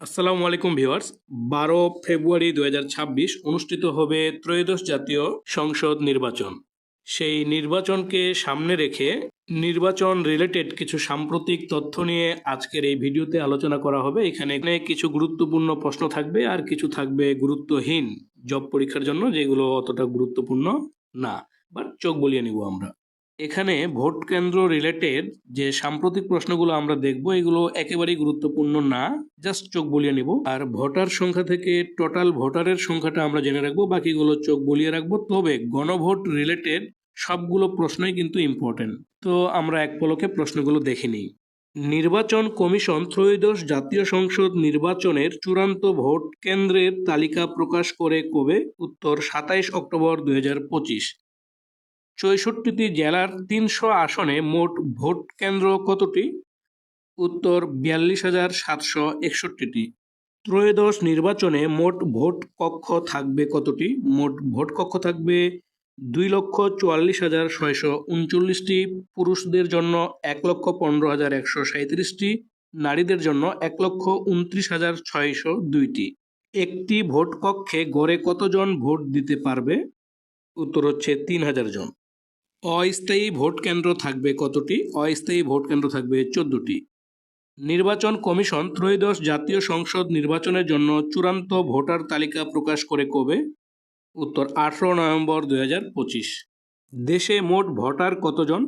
আসসালামু আলাইকুম ভিউয়ার্স। বারো ফেব্রুয়ারি দুই হাজার ছাব্বিশ অনুষ্ঠিত হবে ত্রয়োদশ জাতীয় সংসদ নির্বাচন। সেই নির্বাচনকে সামনে রেখে নির্বাচন রিলেটেড কিছু সাম্প্রতিক তথ্য নিয়ে আজকের এই ভিডিওতে আলোচনা করা হবে। এখানে কিছু গুরুত্বপূর্ণ প্রশ্ন থাকবে আর কিছু থাকবে গুরুত্বহীন জব পরীক্ষার জন্য যেগুলো অতটা গুরুত্বপূর্ণ না। বাট চোখ বলিয়ে নিব আমরা। এখানে ভোট কেন্দ্র রিলেটেড যে সাম্প্রতিক প্রশ্নগুলো আমরা দেখব, এগুলো একেবারেই গুরুত্বপূর্ণ না। জাস্ট চোখ বলিয়ে নিব। আর ভোটার সংখ্যা থেকে টোটাল ভোটারের সংখ্যাটা আমরা জেনে রাখব, বাকিগুলো চোখ বলিয়ে রাখব। তবে গণভোট রিলেটেড সবগুলো প্রশ্নই কিন্তু ইম্পর্টেন্ট তো আমরা এক পলকে প্রশ্নগুলো দেখে নিই। নির্বাচন কমিশন ত্রয়োদশ জাতীয় সংসদ নির্বাচনের চূড়ান্ত ভোট কেন্দ্রের তালিকা প্রকাশ করে কবে? উত্তর সাতাইশ অক্টোবর দুই হাজার পঁচিশ। চৌষট্টিটি জেলার তিনশো আসনে মোট ভোট কেন্দ্র কতটি? উত্তর বিয়াল্লিশ হাজার সাতশো একষট্টিটি। ত্রয়োদশ নির্বাচনে মোট ভোট কক্ষ থাকবে কতটি? মোট ভোট কক্ষ থাকবে দুই লক্ষ চুয়াল্লিশ হাজার ছয়শো উনচল্লিশটি। পুরুষদের জন্য এক লক্ষ পনেরো হাজার একশো সাঁত্রিশটি নারীদের জন্য এক লক্ষ উনত্রিশ হাজার ছয়শো দুইটি। একটি ভোট কক্ষে গড়ে কতজন ভোট দিতে পারবে? উত্তর হচ্ছে তিন হাজার জন। অস্থায়ী ভোট কেন্দ্র থাকবে কতটি? অস্থায়ী ভোট কেন্দ্র থাকবে চোদ্দটি। নির্বাচন কমিশন ত্রয়োদশ জাতীয় সংসদ নির্বাচনের জন্য চূড়ান্ত ভোটার তালিকা প্রকাশ করে কবে? উত্তর, আঠেরো নভেম্বর দুই হাজার পঁচিশ। দেশে মোট ভোটার কতজন?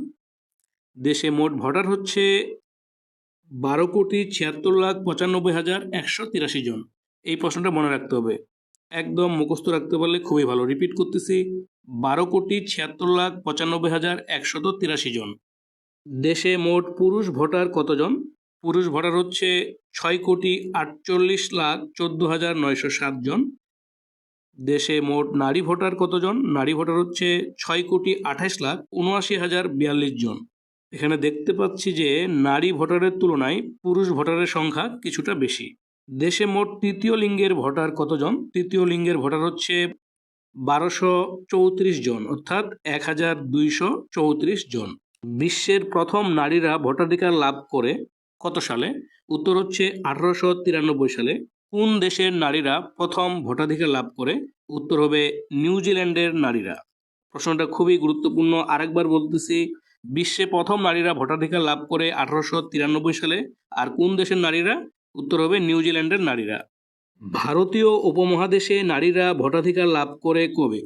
দেশে মোট ভোটার হচ্ছে বারো কোটি ছিয়াত্তর লাখ পঁচানব্বই হাজার একশো তিরাশি জন। এই প্রশ্নটা মনে রাখতে হবে। একদম মুখস্থ রাখতে পারলে খুবই ভালো। রিপিট করতেছি। বারো কোটি ছিয়াত্তর লাখ পঁচানব্বই হাজার একশত তিরাশি জন। দেশে মোট পুরুষ ভোটার কতজন? পুরুষ ভোটার হচ্ছে ছয় কোটি আটচল্লিশ লাখ চোদ্দ হাজার নয়শো সাত জন। দেশে মোট নারী ভোটার কতজন? নারী ভোটার হচ্ছে ছয় কোটি আঠাশ লাখ উনআশি হাজার বিয়াল্লিশ জন। এখানে দেখতে পাচ্ছি যে নারী ভোটারের তুলনায় পুরুষ ভোটারের সংখ্যা কিছুটা বেশি। দেশে মোট তৃতীয় লিঙ্গের ভোটার কতজন? তৃতীয় লিঙ্গের ভোটার হচ্ছে বারোশো চৌত্রিশ জন, অর্থাৎ এক হাজার দুইশো চৌত্রিশ জন। বিশ্বের প্রথম নারীরা ভোটাধিকার লাভ করে কত সালে? উত্তর হচ্ছে আঠারোশো তিরানব্বই সালে। কোন দেশের নারীরা প্রথম ভোটাধিকার লাভ করে? উত্তর হবে নিউজিল্যান্ডের নারীরা। প্রশ্নটা খুবই গুরুত্বপূর্ণ। আরেকবার বলতেছি, বিশ্বে প্রথম নারীরা ভোটাধিকার লাভ করে আঠারোশো তিরানব্বই সালে। আর কোন দেশের নারীরা? উত্তর হবে নিউজিল্যান্ডের নারীরা। ভারতীয় উপমহাদেশে নারীরা ভোটাধিকার লাভ করে কবে?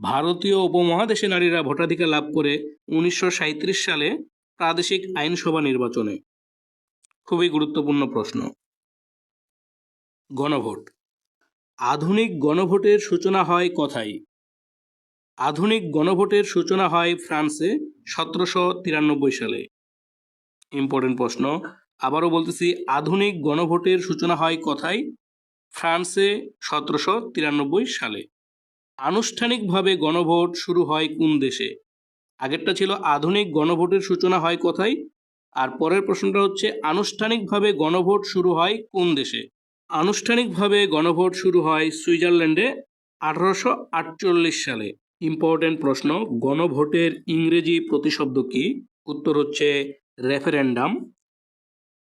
ভারতীয় উপমহাদেশে নারীরা ভোটাধিকার লাভ করে উনিশশো সাঁইত্রিশ সালে প্রাদেশিক আইনসভা নির্বাচনে। খুবই গুরুত্বপূর্ণ প্রশ্ন। গণভোট। আধুনিক গণভোটের সূচনা হয় কোথায়? আধুনিক গণভোটের সূচনা হয় ফ্রান্সে সতেরোশো তিরানব্বই সালে। ইম্পর্টেন্ট প্রশ্ন। আবারও বলতেছি, আধুনিক গণভোটের সূচনা হয় কোথায়? ফ্রান্সে সতেরোশো তিরানব্বই সালে। আনুষ্ঠানিকভাবে গণভোট শুরু হয় কোন দেশে? আগেরটা ছিল আধুনিক গণভোটের সূচনা হয় কোথায়? আর পরের প্রশ্নটা হচ্ছে, আনুষ্ঠানিকভাবে গণভোট শুরু হয় কোন দেশে? আনুষ্ঠানিকভাবে গণভোট শুরু হয় সুইজারল্যান্ডে আঠারোশো আটচল্লিশ সালে। ইম্পর্টেন্ট প্রশ্ন, গণভোটের ইংরেজি প্রতিশব্দ কি? উত্তর হচ্ছে রেফারেন্ডাম,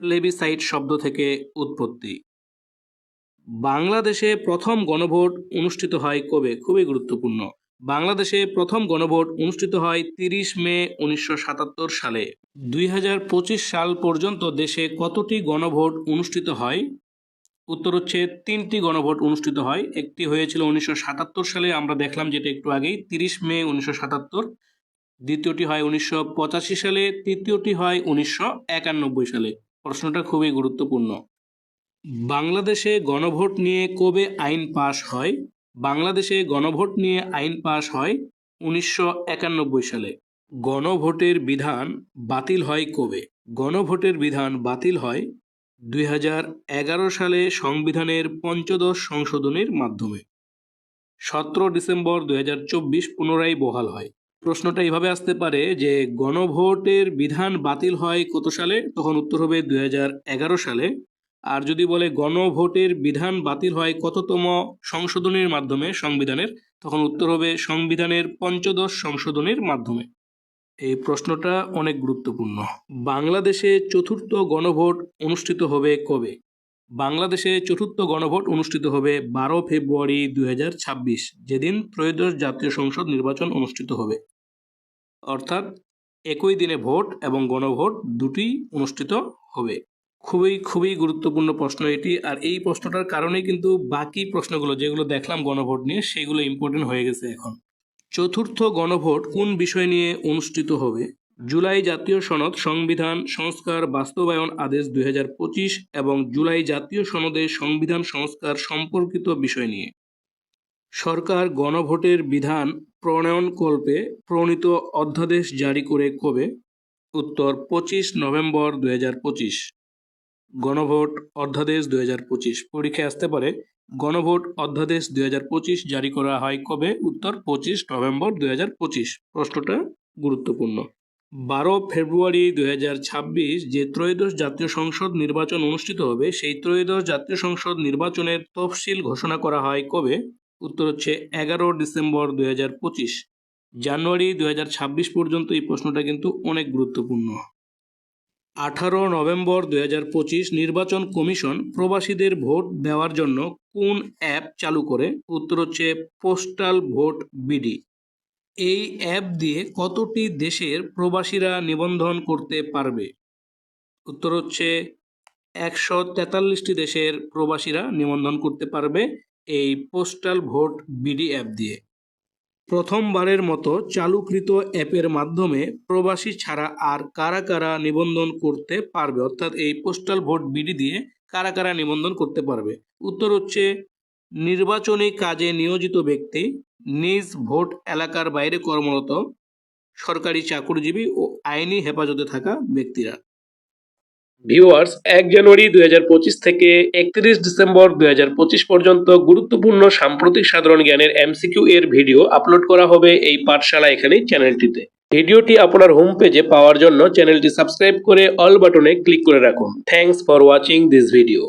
প্লেবিসাইট শব্দ থেকে উৎপত্তি। বাংলাদেশে প্রথম গণভোট অনুষ্ঠিত হয় কবে? খুবই গুরুত্বপূর্ণ। বাংলাদেশে প্রথম গণভোট অনুষ্ঠিত হয় তিরিশ মে উনিশশো সাতাত্তর সালে। দুই হাজার পঁচিশ সাল পর্যন্ত দেশে কতটি গণভোট অনুষ্ঠিত হয়? উত্তর হচ্ছে তিনটি গণভোট অনুষ্ঠিত হয়। একটি হয়েছিল উনিশশো সাতাত্তর সালে, আমরা দেখলাম যেটা একটু আগেই, তিরিশ মে উনিশশো সাতাত্তর। দ্বিতীয়টি হয় উনিশশো পঁচাশি সালে, তৃতীয়টি হয় উনিশশো একানব্বই সালে। প্রশ্নটা খুবই গুরুত্বপূর্ণ। বাংলাদেশে গণভোট নিয়ে কবে আইন পাশ হয়? বাংলাদেশে গণভোট নিয়ে আইন পাশ হয় উনিশশো একানব্বই সালে। গণভোটের বিধান বাতিল হয় কবে? গণভোটের বিধান বাতিল হয় দুই সালে সংবিধানের পঞ্চদশ সংশোধনের মাধ্যমে। সতেরো ডিসেম্বর দুই হাজার চব্বিশ পুনরায় বহাল হয়। প্রশ্নটা এইভাবে আসতে পারে যে গণভোটের বিধান বাতিল হয় কত সালে? তখন উত্তর হবে দুই হাজার এগারো সালে। আর যদি বলে গণভোটের বিধান বাতিল হয় কততম সংশোধনের মাধ্যমে সংবিধানের, তখন উত্তর হবে সংবিধানের পঞ্চদশ সংশোধনের মাধ্যমে। এই প্রশ্নটা অনেক গুরুত্বপূর্ণ। বাংলাদেশে চতুর্থ গণভোট অনুষ্ঠিত হবে কবে? বাংলাদেশে চতুর্থ গণভোট অনুষ্ঠিত হবে বারো ফেব্রুয়ারি দু হাজার ছাব্বিশ, যেদিন ত্রয়োদশ জাতীয় সংসদ নির্বাচন অনুষ্ঠিত হবে। অর্থাৎ একই দিনে ভোট এবং গণভোট দুটি অনুষ্ঠিত হবে। খুবই খুবই গুরুত্বপূর্ণ প্রশ্ন এটি। আর এই প্রশ্নটার কারণেই কিন্তু বাকি প্রশ্নগুলো যেগুলো দেখলাম গণভোট নিয়ে, সেগুলো ইম্পর্টেন্ট হয়ে গেছে এখন। চতুর্থ গণভোট কোন বিষয় নিয়ে অনুষ্ঠিত হবে? জুলাই জাতীয় সনদ, সংবিধান, সংস্কার, বাস্তবায়ন আদেশ দু হাজার পঁচিশ এবং জুলাই জাতীয় সনদে সংবিধান, সংস্কার সম্পর্কিত বিষয় নিয়ে। সরকার গণভোটের বিধান প্রণয়নকল্পে প্রণীত অধ্যাদেশ জারি করে কবে? উত্তর পঁচিশ নভেম্বর দু হাজার পঁচিশ। গণভোট অধ্যাদেশ দুই হাজার পঁচিশ। পরীক্ষায় আসতে পারে, গণভোট অধ্যাদেশ দুই পঁচিশ জারি করা হয় কবে? উত্তর, পঁচিশ নভেম্বর দুই হাজার পঁচিশ। প্রশ্নটা গুরুত্বপূর্ণ। বারো ফেব্রুয়ারি দুই হাজার ছাব্বিশ যে ত্রয়োদশ জাতীয় সংসদ নির্বাচন অনুষ্ঠিত হবে, সেই ত্রয়োদশ জাতীয় সংসদ নির্বাচনের তফসিল ঘোষণা করা হয় কবে? উত্তর হচ্ছে এগারো ডিসেম্বর দুই হাজার পঁচিশ। জানুয়ারি দু হাজার ছাব্বিশ পর্যন্ত এই প্রশ্নটা কিন্তু অনেক গুরুত্বপূর্ণ। আঠারো নভেম্বর দু হাজার পঁচিশ নির্বাচন কমিশন প্রবাসীদের ভোট দেওয়ার জন্য কোন অ্যাপ চালু করে? উত্তর হচ্ছে পোস্টাল ভোট বিডি। এই অ্যাপ দিয়ে কতটি দেশের প্রবাসীরা নিবন্ধন করতে পারবে? উত্তর হচ্ছে একশো তেতাল্লিশটি দেশের প্রবাসীরা নিবন্ধন করতে পারবে এই পোস্টাল ভোট বিডি অ্যাপ দিয়ে। প্রথমবারের মতো চালুকৃত অ্যাপের মাধ্যমে প্রবাসী ছাড়া আর কারা কারা নিবন্ধন করতে পারবে? অর্থাৎ এই পোস্টাল ভোট বিডি দিয়ে কারা কারা নিবন্ধন করতে পারবে? উত্তর হচ্ছে, নির্বাচনী কাজে নিয়োজিত ব্যক্তি, নিজ ভোট এলাকার বাইরে কর্মরত, সরকারি চাকরিজীবী ও আইনি হেফাজতে থাকা ব্যক্তিরা। ভিউয়ার্স এক জানুয়ারি দুই হাজার পঁচিশ থেকে একত্রিশ ডিসেম্বর দুই হাজার পঁচিশ পর্যন্ত গুরুত্বপূর্ণ সাম্প্রতিক সাধারণ জ্ঞানের এমসিকিউ এর ভিডিও আপলোড করা হবে এই পাঠশালা এখানে চ্যানেলটিতে। ভিডিওটি আপনার হোম পেজে পাওয়ার জন্য চ্যানেলটি সাবস্ক্রাইব করে অল বাটনে ক্লিক করে রাখুন। Thanks for watching this video